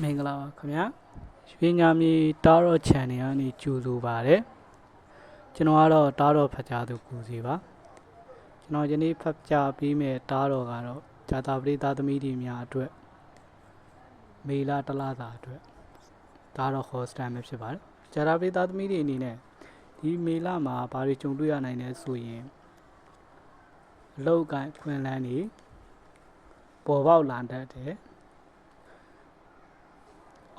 မင်္ဂလာပါခင်ဗျာရွှေညာမြေတားတော့ channel ကနေကြိုဆိုပါရစေကျွန်တော်ကတော့တားတော့ဖတ်ကြားသူကူစီပါကျွန်တော်ယနေ့ဖတ်ကြားပေးမယ့်တားတော့ကတော့ဇာတာပရိသတ်သမီးတွေများအတွက်မေလာတစ်လသာအတွက်တားတော့ host time ပဲဖြစ်ပါတယ်ဇာတာပရိသတ်သမီးတွေအနေနဲ့ဒီမေလာမှာဘာတွေကြုံတွေ့ရနိုင်လဲဆိုရင်အလောက်ကိုင်းခွင်လန်းနေပေါ်ပေါက်လာတတ်တယ်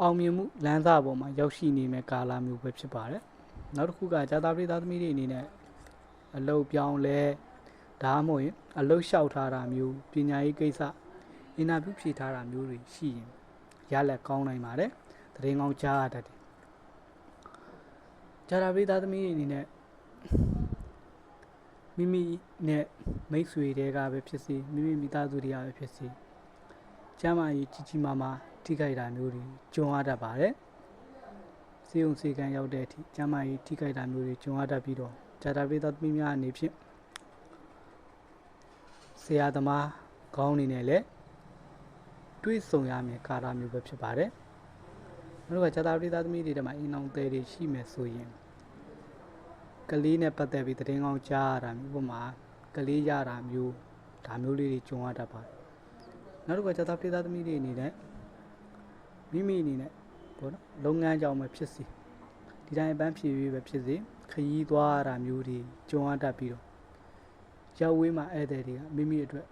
အောင်မြင်မှုလမ်းစာပေါ်မှာရောက်ရှိနေမဲ့ကာလမျိုးပဲဖြစ်ပါတယ်။နောက်တစ်ခုကဇာတာပရိသတ်သမီးတွေအနေနဲ့အလုတ်ပြောင်းလဲဒါမှမဟုတ်ရင်အလုတ်လျှောက်ထားတာမျိုးပညာရေးကိစ္စအင်တာဗျူးဖြေထားတာမျိုးတွေရှိရင်ရလက်ကောင်းနိုင်ပါတယ်။တရင်ကောင်းကြားရတတ်တယ်။ဇာတာပရိသတ်သမီးတွေအနေနဲ့မိမိနဲ့မိတ်ဆွေတွေကပဲဖြစ်စီမိမိမိသားစုတွေကပဲဖြစ်စီကျမ်းမာရေးကြီးကြီးမားမား ထိခိုက်တာမျိုးတွေကြုံရတတ်ပါတယ်။စေုံစေကံရောက်တဲ့အထိကျမ်းမာရေးထိခိုက်တာမျိုးတွေကြုံရတတ်ပြီးတော့ဂျာတာပိသသမီးများအနေဖြင့်ဆရာသမားခေါင်းအနေနဲ့လည်းတွေးဆုံရမယ်ကာလမျိုးပဲဖြစ်ပါတယ်။နောက်တစ်ခါဂျာတာပိသသမီးတွေထဲမှာအင်းအောင်သေးတွေရှိမယ်ဆိုရင်ကလေးနဲ့ပတ်သက်ပြီးသတင်းကောင်းကြားရတာမျိုးဥပမာကလေးရတာမျိုးဒါမျိုးလေးတွေကြုံရတတ်ပါတယ်။နောက်တစ်ခါဂျာတာပိသသမီးတွေအနေနဲ့ မိမိအနေနဲ့ဘောနော်လုပ်ငန်းကြောင့်ပဲဖြစ်စီဒီတိုင်းအပန်းဖြည့်ရွေးပဲဖြစ်စီခရီးသွားရတာမျိုးတွေကြုံရတတ်ပြီးတော့ရောက်ဝေးမှာဧည့်သည်တွေကမိမိအတွက်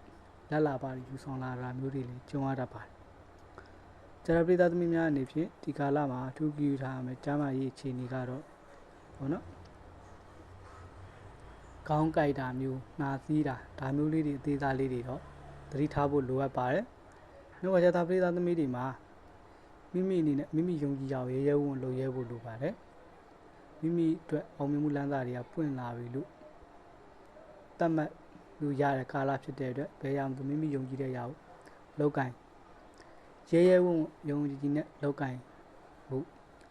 လက်လာပါယူဆောင်လာတာမျိုးတွေလည်းကြုံရတတ်ပါတယ်ကျရပိသသမီးများအနေဖြင့်ဒီကာလမှာအထူးကြည့်ထားရမယ်ကျမ်းမာရေးအခြေအနေကတော့ဘောနော်ကောင်းကြိုက်တာမျိုးနှာသီးတာဒါမျိုးလေးတွေအသေးစားလေးတွေတော့သတိထားဖို့လိုအပ်ပါတယ်နှုတ်ဝါကျတာပိသသမီးတွေမှာ မိမိအနေနဲ့မိမိယုံကြည်ကြရဲရဲဝံ့လုပ်ရဲဖို့လိုပါတယ်မိမိအတွက်အောင်မြင်မှုလမ်းစာတွေကပွင့်လာပြီလို့တတ်မှတ်လို့ရတဲ့ကာလဖြစ်တဲ့အတွက်ဘယ်ရမလို့မိမိယုံကြည်တဲ့ရာကိုလောက်ကင်ရဲရဲဝံ့ယုံကြည်ကြည်နဲ့လောက်ကင်ဖို့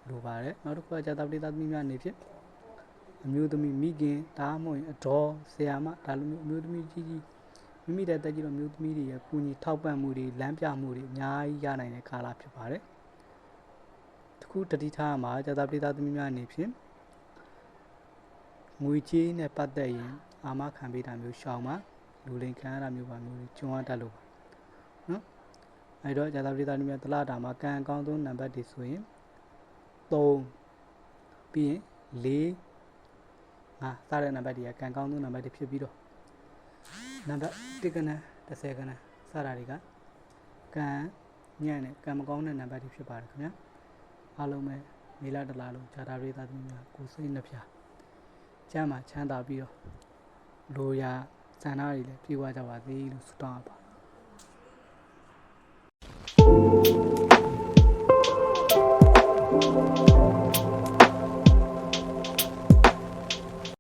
လိုပါတယ်နောက်တစ်ခုကဇာတာပရိသတ်သမီးများအနေဖြင့်အမျိုးသမီးမိခင်ဒါမှမဟုတ်ရင်အတော်ဆရာမဒါလိုမျိုးအမျိုးသမီးကြီးကြီးမိမိတဲ့တက်ကြီးတော့မျိုးသမီးတွေရဲ့ကူညီထောက်ပံ့မှုတွေလမ်းပြမှုတွေအများကြီးရနိုင်တဲ့ကာလဖြစ်ပါတယ်တ ခုတတိထားမှာဇာတာပရိသတ်သမီးများအနေဖြင့်ငွေကြေးနဲ့ပတ်သက်ရင်အာမခံပေးတာမျိုးရှောင်ပါလူလိန်ခံရတာမျိုးပါမျိုးတွေကျွမ်းရတတ်လို့ပါနော်အဲတော့ဇာတာပရိသတ်သမီးများတလားတာမှာကံအကောင်းဆုံးနံပါတ်တွေဆိုရင်3ပြီးရင်4 5စတဲ့နံပါတ်တွေကကံကောင်းဆုံးနံပါတ်တွေဖြစ်ပြီးတော့နံပါတ်1ကနန်း10ကနန်းစတာတွေကကံညံ့နဲ့ကံမကောင်းတဲ့နံပါတ်တွေဖြစ်ပါတယ်ခင်ဗျာ အားလုံးပဲမေလတလားလုံးဂျာတာရေးသားသမီးများကိုစိတ်နှပြကျမ်းမှာချမ်းသာပြီးတော့လိုရာစံနာတွေလည်းပြေဝကြပါသေးလို့ဆုတောင်းအပ်ပါ